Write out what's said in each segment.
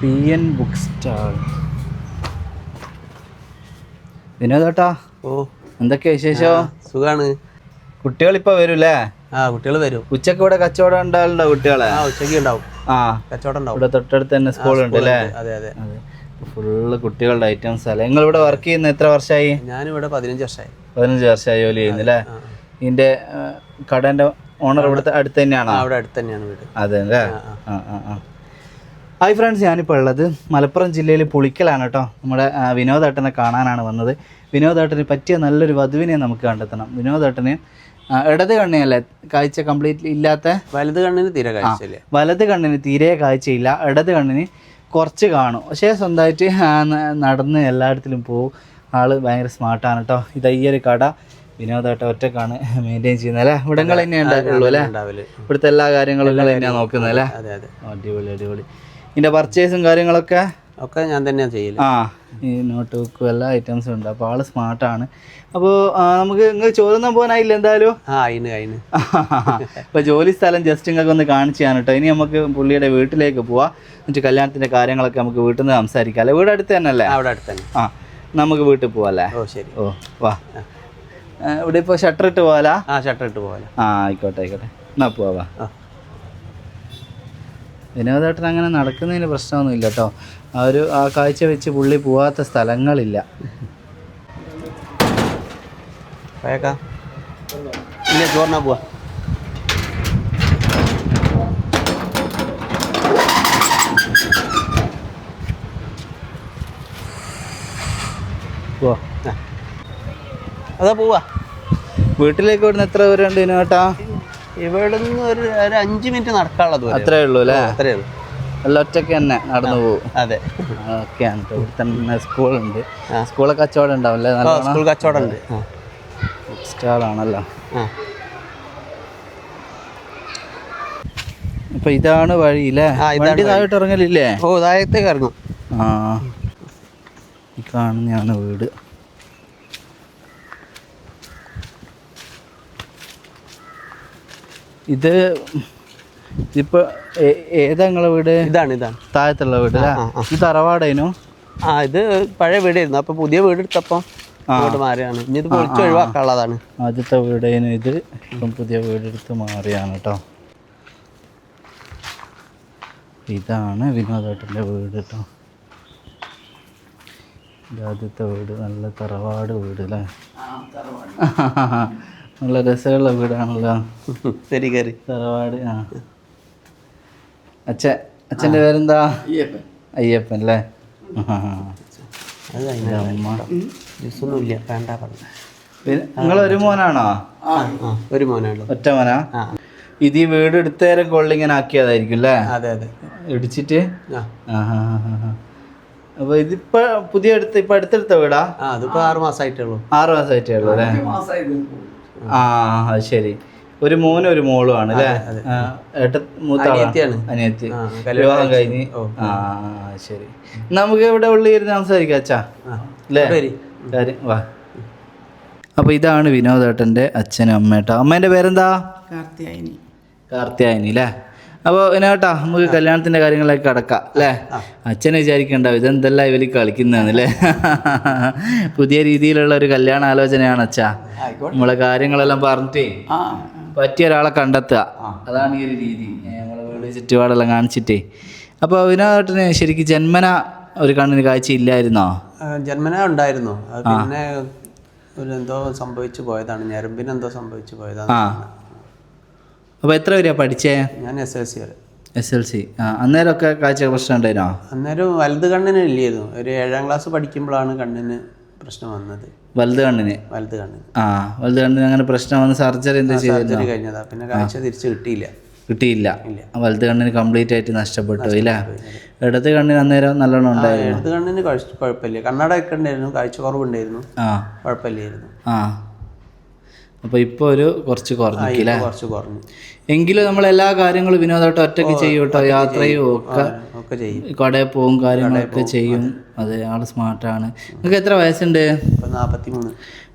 P N book stall വിനോദേട്ടാ ഓ. എന്തൊക്കെയാ വിശേഷം? സുഖാണ്. കുട്ടികൾ ഇപ്പൊ വരൂല്ലേ? ആ കുട്ടികൾ വരും. ഉച്ചയ്ക്ക് ഇവിടെ കച്ചവടം ഉണ്ടാവുണ്ടോ കുട്ടികളെ? ആ ഉച്ചയ്ക്ക് ഉണ്ടാവും. ആ കച്ചവടം ഉണ്ടാവും. ഇവിടെ തൊട്ടടുത്ത് തന്നെ സ്കൂൾ ഉണ്ട് അല്ലേ? അതെ അതെ. ഫുള്ള് കുട്ടികളുടെ ഐറ്റംസ് അല്ലേ? നിങ്ങൾ ഇവിടെ വർക്ക് ചെയ്യുന്ന എത്ര വർഷമായി? ഞാനിവിടെ പതിനഞ്ച് വർഷമായി. പതിനഞ്ച് വർഷമായി ജോലി ചെയ്യുന്നല്ലേ ഇതിന്റെ കടന്റെ ഓണർ ഇവിടുത്തെ അടുത്ത് തന്നെയാണോ? അവിടെ അടുത്ത് തന്നെയാണ് വീട്. അതെ അല്ലേ? ആ ആ ആ. ഹായ് ഫ്രണ്ട്സ് ഞാനിപ്പോൾ ഉള്ളത് മലപ്പുറം ജില്ലയിൽ പുളിക്കലാണ് കേട്ടോ. നമ്മുടെ വിനോദേട്ടനെ കാണാനാണ് വന്നത്. വിനോദേട്ടന് പറ്റിയ നല്ലൊരു വധുവിനെ നമുക്ക് കണ്ടെത്തണം. വിനോദേട്ടന് ഇടത് കണ്ണിയല്ലേ കാഴ്ച കംപ്ലീറ്റ്ലി ഇല്ലാത്ത? വലത് കണ്ണിന് തീരെ കാഴ്ചയില്ല. വലത് കണ്ണിന് തീരെ കാഴ്ചയില്ല. ഇടത് കണ്ണിന് കുറച്ച് കാണും. പക്ഷേ സ്വന്തമായിട്ട് നടന്ന് എല്ലായിടത്തിലും പോവും ആൾ ഭയങ്കര സ്മാർട്ടാണ് കേട്ടോ. ഇത് ഈ ഒരു കട. വിനോദേട്ട ഒറ്റക്കാണ് മെയിന്റെയിൻ ചെയ്യുന്നത് അല്ലേ? ഇവിടങ്ങൾ തന്നെയാണ് ഉണ്ടാവുള്ളൂ അല്ലേ? ഇവിടുത്തെ എല്ലാ കാര്യങ്ങളും തന്നെയാണ് നോക്കുന്നത് അല്ലേ? അതെ അതെ. അടിപൊളി അടിപൊളി. ഇതിന്റെ പർച്ചേസും കാര്യങ്ങളൊക്കെ? ഒക്കെ ഞാൻ തന്നെയാണ് ചെയ്യൽ. ആ ഈ നോട്ട് ബുക്കും എല്ലാ ഐറ്റംസും ഉണ്ട്. അപ്പോൾ ആൾ സ്മാർട്ടാണ് അപ്പോൾ നമുക്ക് നിങ്ങൾ ചോറുന്നാൻ പോകാനായില്ല എന്തായാലും? ആ അയിന് അപ്പോൾ ജോലി സ്ഥലം ജസ്റ്റ് നിങ്ങൾക്ക് ഒന്ന് കാണിച്ചു തരാൻ കേട്ടോ ഇനി നമുക്ക് പുള്ളിയുടെ വീട്ടിലേക്ക് പോവാം. എന്നിട്ട് കല്യാണത്തിന്റെ കാര്യങ്ങളൊക്കെ നമുക്ക് വീട്ടിൽ നിന്ന് സംസാരിക്കാം അല്ലേ? വീട് അടുത്ത് തന്നെ അല്ലേ? ആ, അവിടെ അടുത്ത് തന്നെ. ആ നമുക്ക് വീട്ടിൽ പോവാം അല്ലേ? ഓ ശരി. ഓ വാ. ഇവിടെ ഇപ്പോൾ ഷട്ടർ ഇട്ട് പോവാലാ? ആ ഷട്ടർ ഇട്ട് പോവാലോ. ആ ആയിക്കോട്ടെ ആയിക്കോട്ടെ. എന്നാ പോവാ ആ. വിനോദേട്ടൻ അങ്ങനെ നടക്കുന്നതിന് പ്രശ്നമൊന്നുമില്ല കേട്ടോ ആ ഒരു ആ കാഴ്ച വെച്ച് പുള്ളി പോവാത്ത സ്ഥലങ്ങളില്ല. ചോറിനാ പോവാ. അതാ പോവാ. വീട്ടിലേക്ക് ഇവിടുന്ന് എത്ര പേരുണ്ട് വിനോട്ടാ? ഇവിടുന്ന് ഒരു ഒരു അഞ്ച് മിനിറ്റ് നടക്കാനുള്ള ദൂരം അത്രേ ഉള്ളൂ അല്ലേ? അത്രേ ഉള്ളൂ. എല്ലാം ഒറ്റയ്ക്ക് തന്നെ നടന്നു പോകും. അതെ. ഓക്കെയാണ് ഇവിടെ തന്നെ സ്കൂളുണ്ട്. സ്കൂളെ കച്ചവടം ഉണ്ടാവില്ലേ അല്ലേ? സ്കൂൾ കച്ചവടം ഉണ്ട്. സ്റ്റാളാണല്ലോ അപ്പൊ ഇതാണ് വഴി അല്ലേ ആ, ഇതാണ് വണ്ടി താഴോട്ട് ഇറങ്ങലില്ലേ? ഓ താഴത്തേക്ക് ഇറങ്ങും. ആ. ഈ കാണുന്നതാണ് വീട്. ഇത് ഇപ്പൊ ഏതാ നിങ്ങളെ വീട്? ഇതാണ് ഇതാണ്. താഴത്തുള്ള വീട് ഈ ആ, ആ. ഇത് തറവാടേനു? ആ ഇത് പഴയ വീടായിരുന്നു. അപ്പൊ പുതിയ വീട് എടുത്തപ്പോ അങ്ങോട്ട് മാറിയാണ് ഇനി ഇത് പൊളിച്ച് ഒഴിവാക്കാനുള്ളതാണ്. ആദ്യത്തെ വീടേനു ഇത്. ഇപ്പം പുതിയ വീടെടുത്ത് മാറിയാണ് കേട്ടോ ഇതാണ് വിനോദേട്ടന്റെ വീട് കേട്ടോ ആദ്യത്തെ വീട്. നല്ല തറവാട് വീട് അല്ലേ നല്ല രസമുള്ള വീടാണല്ലോ. ശരി കയറി. തറവാട് ആ. അച്ഛൻ അച്ഛന്റെ പേരെന്താ? അയ്യപ്പൻ. അല്ലേ? നിങ്ങൾ ഒരു മോനാണോ? ഒരു മോനാണോ ഒറ്റ മോനാ? ഇത് ഈ വീട് എടുത്തേരം കൊള്ളിങ്ങനെ ആക്കിയതായിരിക്കും അല്ലേ? അതെ അതെ. ഇടിച്ചിട്ട്. അപ്പൊ ഇതിപ്പോ പുതിയ എടുത്ത് ഇപ്പൊ അടുത്തെടുത്ത വീടാ? ആ അതിപ്പോ ആറ് മാസമായിട്ടുള്ളൂ ആറ് മാസമായിട്ടേ ഉള്ളൂ അല്ലേ? ആ അത് ശരി. ഒരു മോനും ഒരു മോളും ആണ് അല്ലേ ഏട്ട. അനിയത്തി. വിവാഹം കഴിഞ്ഞ്. ആ ശരി. നമുക്ക് ഇവിടെ ഉള്ളിൽ ഇരുന്ന് സംസാരിക്കാം അച്ഛാ. അല്ലേ? കാര്യം വാ. അപ്പൊ ഇതാണ് വിനോദേട്ടന്റെ അച്ഛനും അമ്മേട്ടോ അമ്മേന്റെ പേരെന്താ? കാർത്തിയായി കാർത്തിയായനി അല്ലേ? അപ്പോൾ വിനോട്ടാ നമുക്ക് കല്യാണത്തിന്റെ കാര്യങ്ങളൊക്കെ കടക്കാം അല്ലേ? അച്ഛനെ വിചാരിക്കണ്ടാവും ഇതെന്തല്ല ഇവർ കളിക്കുന്നതെന്നല്ലേ പുതിയ രീതിയിലുള്ള ഒരു കല്യാണ ആലോചനയാണ് അച്ഛാ. നമ്മളെ കാര്യങ്ങളെല്ലാം പറഞ്ഞിട്ടേ പറ്റിയ ഒരാളെ കണ്ടെത്തുക. അതാണ് ഈ ഒരു രീതി. നമ്മളെ വീട് ചുറ്റുപാടെല്ലാം കാണിച്ചിട്ടേ. അപ്പോൾ വിനോദേട്ടന് ശരിക്കും ജന്മന ഒരു കണ്ണിന് കാഴ്ച ഇല്ലായിരുന്നോ? ജന്മന ഉണ്ടായിരുന്നു. പിന്നെ ഒരു എന്തോ സംഭവിച്ചു പോയതാണ്. ഞരമ്പിന് എന്തോ സംഭവിച്ചു പോയതാണ്. ആ. അപ്പോൾ എത്ര വരെയാ പഠിച്ചേ? ഞാൻ എസ് എൽ സി വരെ. എസ് എൽ സി ആ അന്നേരമൊക്കെ കാഴ്ച പ്രശ്നം ഉണ്ടായിരുന്നോ? അന്നേരം വലത് കണ്ണിന് ഇല്ലായിരുന്നു. ഒരു ഏഴാം ക്ലാസ് പഠിക്കുമ്പോഴാണ് കണ്ണിന് പ്രശ്നം വന്നത്. വലുത് കണ്ണിന്? വലത് കണ്ണിന്. ആ വലുത് കണ്ണിന് അങ്ങനെ പ്രശ്നം വന്ന് സർജറി എന്താ സർജറി കഴിഞ്ഞതാ. പിന്നെ കാഴ്ച തിരിച്ച് കിട്ടിയില്ല. കിട്ടിയില്ല. വലത് കണ്ണിന് കംപ്ലീറ്റ് ആയിട്ട് നഷ്ടപ്പെട്ടു ഇല്ല? ഇടത് കണ്ണിന് അന്നേരം നല്ലോണം ഉണ്ടായിരുന്നു? ഇടത് കണ്ണിന് കുഴപ്പമില്ല. കണ്ണട ഒക്കെ ഉണ്ടായിരുന്നു. കാഴ്ച കുറവുണ്ടായിരുന്നു ആ. കുഴപ്പമില്ലായിരുന്നു. ആ. അപ്പോൾ ഇപ്പോൾ ഒരു കുറച്ച് കുറഞ്ഞു കുറച്ച് കുറഞ്ഞു. എങ്കിലും നമ്മൾ എല്ലാ കാര്യങ്ങളും വിനോദമായിട്ട് ഒറ്റയ്ക്ക് ചെയ്യും കേട്ടോ. യാത്രയും ഒക്കെ ഒക്കെ ചെയ്യും. കടയിൽ പോവും കാര്യങ്ങളൊക്കെ ചെയ്യും. അതെ. ആൾ സ്മാർട്ടാണ് നിങ്ങൾക്ക് എത്ര വയസ്സുണ്ട്? നാപ്പത്തി മൂന്ന്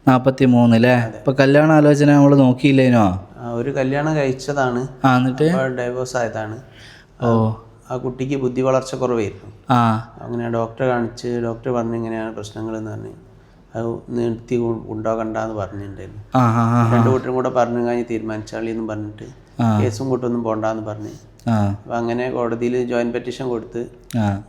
നാൽപ്പത്തി മൂന്ന് അല്ലേ ഇപ്പൊ കല്യാണ ആലോചന നമ്മൾ നോക്കിയില്ലേനോ? ഒരു കല്യാണം കഴിച്ചതാണ്. എന്നിട്ട്? ഡൈവോഴ്സ് ആയതാണ്. ഓ. ആ കുട്ടിക്ക് ബുദ്ധി വളർച്ച കുറവായിരുന്നു. ആ. അങ്ങനെ ഡോക്ടറെ കാണിച്ച് ഡോക്ടർ പറഞ്ഞു ഇങ്ങനെയാണ് പ്രശ്നങ്ങൾ എന്ന് പറഞ്ഞ്. അത് നിർത്തി ഉണ്ടാകണ്ടെന്ന് പറഞ്ഞിട്ടുണ്ടായിരുന്നു. രണ്ടു കൂട്ടരും കൂടെ പറഞ്ഞു കഴിഞ്ഞ് തീരുമാനിച്ചാളി എന്ന് പറഞ്ഞിട്ട് കേസും കൂട്ടൊന്നും പോണ്ടെന്ന് പറഞ്ഞു. ആ. അപ്പം അങ്ങനെ കോടതിയിൽ ജോയിന്റ് പെറ്റീഷൻ കൊടുത്ത് ആ.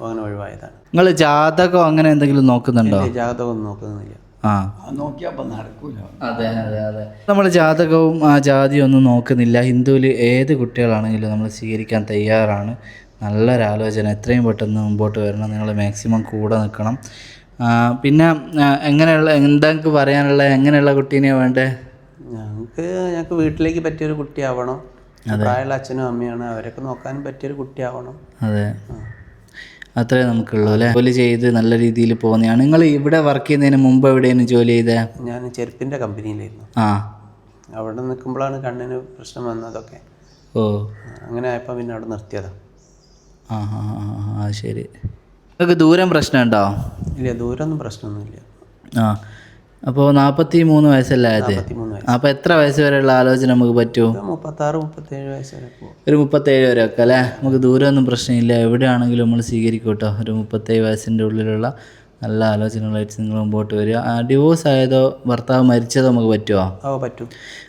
അങ്ങനെ ഒഴിവായതാണ്. നിങ്ങൾ ജാതകം അങ്ങനെ എന്തെങ്കിലും നോക്കുന്നുണ്ടോ? ജാതകം ഒന്നും നോക്കുന്നില്ല. ആ. നോക്കിയപ്പോൾ നടക്കൂല. അതെ അതെ അതെ. നമ്മൾ ജാതകവും ആ ജാതിയും ഒന്നും നോക്കുന്നില്ല. ഹിന്ദുവിൽ ഏത് കുട്ടികളാണെങ്കിലും നമ്മൾ സ്വീകരിക്കാൻ തയ്യാറാണ്. നല്ലൊരു ആലോചന എത്രയും പെട്ടെന്ന് മുമ്പോട്ട് വരണം. നിങ്ങൾ മാക്സിമം കൂടെ നിൽക്കണം. പിന്നെ എങ്ങനെയുള്ള എന്തൊക്കെ പറയാനുള്ള? എങ്ങനെയുള്ള കുട്ടീനെയാണ് വേണ്ടേ? ഞങ്ങൾക്ക് ഞങ്ങൾക്ക് വീട്ടിലേക്ക് പറ്റിയൊരു കുട്ടിയാവണം. പ്രായമുള്ള അച്ഛനും അമ്മയാണ് അവരൊക്കെ നോക്കാനും പറ്റിയൊരു കുട്ടിയാവണം. അതെ. അത്രേ നമുക്കുള്ളൂ അല്ലേ? ജോലി ചെയ്ത് നല്ല രീതിയിൽ പോകുന്നതാണ്. നിങ്ങൾ ഇവിടെ വർക്ക് ചെയ്യുന്നതിന് മുമ്പ് എവിടെയാണ് ജോലി ചെയ്തത് ഞാൻ ചെരുപ്പിന്റെ കമ്പനിയിലായിരുന്നു. ആ. അവിടെ നിൽക്കുമ്പോഴാണ് കണ്ണിന് പ്രശ്നം വന്നതൊക്കെ. ഓ. അങ്ങനെ ആയപ്പോൾ പിന്നെ അവിടെ നിർത്തിയതാണ് ആ ആ ആ, ആ ശരി. നിങ്ങൾക്ക് ദൂരം പ്രശ്നമുണ്ടോ? ഇല്ല ദൂരമൊന്നും പ്രശ്നമൊന്നുമില്ല. ആ അപ്പോൾ നാൽപ്പത്തി മൂന്ന് വയസ്സല്ലേ അപ്പോൾ എത്ര വയസ്സ് വരെയുള്ള ആലോചന നമുക്ക് പറ്റുമോ മുപ്പത്താറ് മുപ്പത്തേഴ് വയസ്സ് വരെ ഒരു മുപ്പത്തേഴ് വരെ ഒക്കെ അല്ലേ? നമുക്ക് ദൂരമൊന്നും പ്രശ്നമില്ല. എവിടെയാണെങ്കിലും നമ്മൾ സ്വീകരിക്കും കേട്ടോ ഒരു മുപ്പത്തേഴ് വയസ്സിന്റെ ഉള്ളിലുള്ള നല്ല ആലോചനകളായിട്ട് നിങ്ങൾ മുമ്പോട്ട് വരിക. ഡിവോഴ്സ് ആയതോ ഭർത്താവ് മരിച്ചതോ നമുക്ക് പറ്റുമോ ഓ പറ്റും.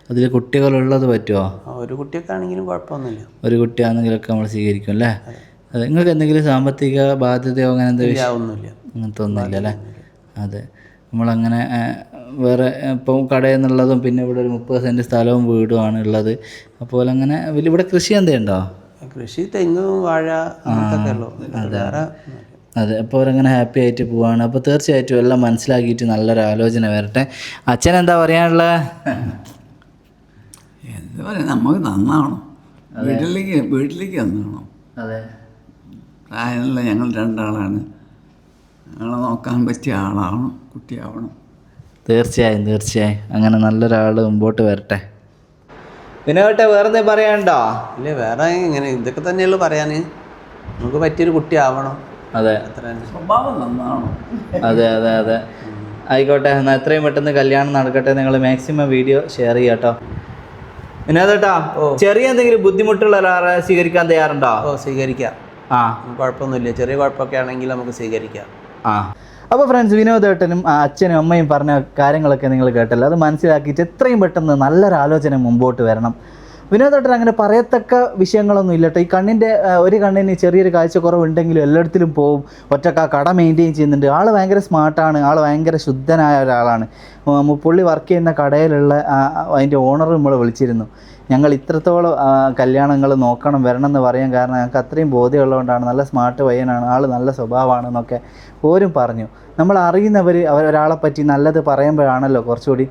അതിൽ കുട്ടികളുള്ളത് പറ്റുമോ ഒരു കുട്ടിയൊക്കെ ആണെങ്കിലും കുഴപ്പമൊന്നുമില്ല. ഒരു കുട്ടിയാണെങ്കിലൊക്കെ നമ്മൾ സ്വീകരിക്കും അല്ലേ? അതെ. നിങ്ങൾക്ക് എന്തെങ്കിലും സാമ്പത്തിക ബാധ്യതയോ അങ്ങനെ എന്തെങ്കിലും ഒന്നുമില്ല. അങ്ങനത്തെ ഒന്നുമില്ല അല്ലേ അതെ. നമ്മളങ്ങനെ വേറെ ഇപ്പം കടയിൽ നിന്നുള്ളതും പിന്നെ ഇവിടെ ഒരു മുപ്പത് സെന്റ് സ്ഥലവും വീടുമാണ് ഉള്ളത്. അപ്പോൾ അങ്ങനെ വലിയ ഇവിടെ കൃഷി എന്തെയുണ്ടോ കൃഷി തെങ്ങും വാഴ അതെ. അതെ. അപ്പോൾ അവരങ്ങനെ ഹാപ്പി ആയിട്ട് പോവാണ്. അപ്പോൾ തീർച്ചയായിട്ടും എല്ലാം മനസ്സിലാക്കിയിട്ട് നല്ലൊരു ആലോചന വരട്ടെ. അച്ഛൻ എന്താ പറയാനുള്ളത് എന്താ പറയുക നമുക്ക് നന്നാവണം. വീട്ടിലേക്ക് വീട്ടിലേക്ക് നന്നാവണം. അതെ. പ്രായമുള്ള ഞങ്ങൾ രണ്ടാളാണ്. ഞങ്ങളെ നോക്കാൻ പറ്റിയ ആളാവണം കുട്ടിയാവണം. തീർച്ചയായും തീർച്ചയായും. അങ്ങനെ നല്ലൊരാൾ മുമ്പോട്ട് വരട്ടെ. വിനോട്ടെ വേറെ എന്തെങ്കിലും പറയാനുണ്ടോ? ഇല്ല വേറെ ഇങ്ങനെ ഇതൊക്കെ തന്നെയുള്ളൂ പറയാൻ നമുക്ക് പറ്റിയൊരു കുട്ടിയാവണം. അതെ. സ്വഭാവം നന്നാവണം. അതെ അതെ അതെ. ആയിക്കോട്ടെ എന്നാൽ എത്രയും പെട്ടെന്ന് കല്യാണം നടക്കട്ടെ. നിങ്ങൾ മാക്സിമം വീഡിയോ ഷെയർ ചെയ്യാട്ടോ വിനോദേട്ടാ ചെറിയ എന്തെങ്കിലും ബുദ്ധിമുട്ടുള്ള ഒരാളെ സ്വീകരിക്കാൻ തയ്യാറുണ്ടോ? ഓ സ്വീകരിക്കാം. ആ. കുഴപ്പമൊന്നുമില്ല. ചെറിയ കുഴപ്പമൊക്കെ ആണെങ്കിൽ നമുക്ക് സ്വീകരിക്കാം. ആ. അപ്പോൾ ഫ്രണ്ട്സ് വിനോദേട്ടനും അച്ഛനും അമ്മയും പറഞ്ഞ കാര്യങ്ങളൊക്കെ നിങ്ങൾ കേട്ടല്ലോ. അത് മനസ്സിലാക്കിയിട്ട് എത്രയും പെട്ടെന്ന് നല്ലൊരു ആലോചന മുമ്പോട്ട് വരണം. വിനോദേട്ടൻ അങ്ങനെ പറയത്തക്ക വിഷയങ്ങളൊന്നും ഇല്ല കേട്ടോ ഈ കണ്ണിന്റെ ഒരു കണ്ണിന് ചെറിയൊരു കാഴ്ചക്കുറവുണ്ടെങ്കിലും എല്ലായിടത്തിലും പോവും. ഒറ്റക്ക കട മെയിന്റെയിൻ ചെയ്യുന്നുണ്ട്. ആൾ ഭയങ്കര സ്മാർട്ടാണ്. ആൾ ഭയങ്കര ശുദ്ധനായ ഒരാളാണ്. പുള്ളി വർക്ക് ചെയ്യുന്ന കടയിലുള്ള ആ, അതിന്റെ ഓണർ നമ്മൾ വിളിച്ചിരുന്നു. ഞങ്ങൾ ഇത്രത്തോളം കല്യാണങ്ങൾ നോക്കണം വരണം എന്ന് പറയാൻ കാരണം ഞങ്ങൾക്ക് അത്രയും ബോധ്യമുള്ളതുകൊണ്ടാണ്. നല്ല സ്മാർട്ട് പയ്യനാണ്. ആൾ നല്ല സ്വഭാവമാണെന്നൊക്കെ പോരും പറഞ്ഞു. നമ്മൾ അറിയുന്നവർ അവർ ഒരാളെ പറ്റി നല്ലത് പറയുമ്പോഴാണല്ലോ കുറച്ചുകൂടി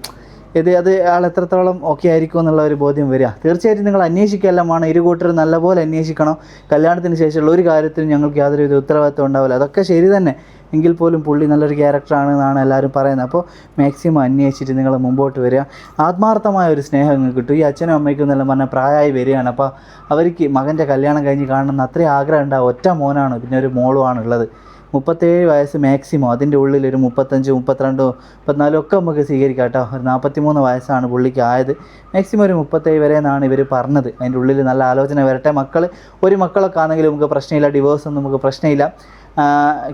ഇത് അത് ആൾ എത്രത്തോളം ഓക്കെ ആയിരിക്കും എന്നുള്ള ഒരു ബോധ്യം വരിക. തീർച്ചയായിട്ടും നിങ്ങൾ അന്വേഷിക്കുകയെല്ലാം വേണം ഇരു കൂട്ടരും നല്ലപോലെ അന്വേഷിക്കണം. കല്യാണത്തിന് ശേഷമുള്ള ഒരു കാര്യത്തിനും ഞങ്ങൾക്ക് യാതൊരു വിധ ഉത്തരവാദിത്വം ഉണ്ടാവില്ല. അതൊക്കെ ശരി തന്നെ. എങ്കിൽ പോലും പുള്ളി നല്ലൊരു ക്യാരക്ടറാണ് എന്നാണ് എല്ലാവരും പറയുന്നത്. അപ്പോൾ മാക്സിമം അന്വേഷിച്ചിട്ട് നിങ്ങൾ മുമ്പോട്ട് വരിക. ആത്മാർത്ഥമായ ഒരു സ്നേഹം നിങ്ങൾക്ക് കിട്ടും. ഈ അച്ഛനും അമ്മയ്ക്കും എന്നെല്ലാം പറഞ്ഞാൽ പ്രായമായി വരികയാണ്. അപ്പോൾ അവർക്ക് മകന്റെ കല്യാണം കഴിഞ്ഞ് കാണണമെന്ന് അത്രയും ആഗ്രഹം ഉണ്ടാവും. ഒറ്റ മോനാണ് പിന്നെ ഒരു മോളുമാണ് ഉള്ളത് മുപ്പത്തേഴ് വയസ്സ് മാക്സിമം. അതിന്റെ ഉള്ളിൽ ഒരു മുപ്പത്തഞ്ച് മുപ്പത്തിരണ്ടോ മുപ്പത്തിനാലോ ഒക്കെ നമുക്ക് സ്വീകരിക്കാം കേട്ടോ. ഒരു നാൽപ്പത്തിമൂന്ന് വയസ്സാണ് പുള്ളിക്ക് ആയത്. മാക്സിമം ഒരു മുപ്പത്തേഴ് വരെ എന്നാണ് ഇവർ പറഞ്ഞത്. അതിന്റെ ഉള്ളിൽ നല്ല ആലോചന വരട്ടെ. മക്കൾ ഒരു മക്കളൊക്കെ ആണെങ്കിലും നമുക്ക് പ്രശ്നമില്ല. ഡിവോഴ്സ് നമുക്ക് പ്രശ്നമില്ല.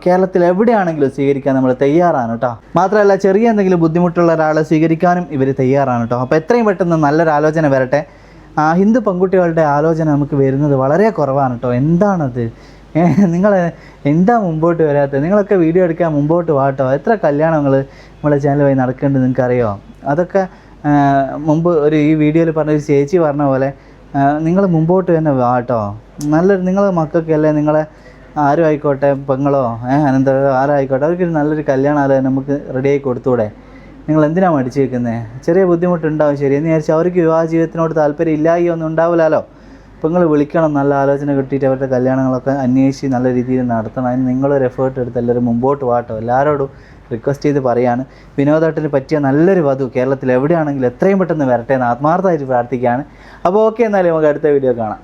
കേരളത്തിൽ എവിടെയാണെങ്കിലും സ്വീകരിക്കാൻ നമ്മൾ തയ്യാറാണ് കേട്ടോ. മാത്രമല്ല ചെറിയ എന്തെങ്കിലും ബുദ്ധിമുട്ടുള്ള ഒരാളെ സ്വീകരിക്കാനും ഇവർ തയ്യാറാണ് കേട്ടോ. അപ്പോൾ എത്രയും പെട്ടെന്ന് നല്ലൊരു ആലോചന വരട്ടെ. ഹിന്ദു പെൺകുട്ടികളുടെ ആലോചന നമുക്ക് വരുന്നത് വളരെ കുറവാണ് കേട്ടോ. എന്താണത്? നിങ്ങൾ എന്താ മുമ്പോട്ട് വരാത്തത്? നിങ്ങളൊക്കെ വീഡിയോ എടുക്കാൻ മുമ്പോട്ട് വാട്ടോ? എത്ര കല്യാണങ്ങൾ നമ്മളെ ചാനൽ വഴി നടക്കുന്നുണ്ട് നിങ്ങൾക്കറിയോ? അതൊക്കെ മുമ്പ് ഒരു ഈ വീഡിയോയിൽ പറഞ്ഞ ഒരു ചേച്ചി പറഞ്ഞ പോലെ നിങ്ങൾ മുമ്പോട്ട് തന്നെ വാട്ടോ? നല്ലൊരു നിങ്ങളെ മക്കൾക്കല്ലേ നിങ്ങളെ ആരും ആയിക്കോട്ടെ പെങ്ങളോ അനന്തരോ ആരായിക്കോട്ടെ? അവർക്ക് നല്ലൊരു കല്യാണം ആലോചന നമുക്ക് റെഡിയായി കൊടുത്തൂടെ? നിങ്ങൾ എന്തിനാണ് മടിച്ചു വെക്കുന്നത് ചെറിയ ബുദ്ധിമുട്ടുണ്ടാവും ശരി. എന്ന് വിചാരിച്ചാൽ അവർക്ക് വിവാഹ ജീവിതത്തിനോട് താല്പര്യം ഇല്ലായി ഒന്നും ഉണ്ടാവില്ലല്ലോ. അപ്പോൾ വിളിക്കണം നല്ല ആലോചന കിട്ടിയിട്ട് അവരുടെ കല്യാണങ്ങളൊക്കെ അന്വേഷിച്ച് നല്ല രീതിയിൽ നടത്തണം. അതിന് നിങ്ങളൊരു എഫേർട്ട് എടുത്ത് എല്ലാവരും മുമ്പോട്ട് വാട്ടോ എല്ലാവരോടും റിക്വസ്റ്റ് ചെയ്ത് പറയാണ്. വിനോദേട്ടന് പറ്റിയ നല്ലൊരു വധു കേരളത്തിൽ എവിടെയാണെങ്കിലും എത്രയും പെട്ടെന്ന് വരട്ടെ എന്ന് ആത്മാർത്ഥമായിട്ട് പ്രാർത്ഥിക്കുകയാണ്. അപ്പോൾ ഓക്കെ എന്നാലും നമുക്ക് അടുത്ത വീഡിയോ കാണാം.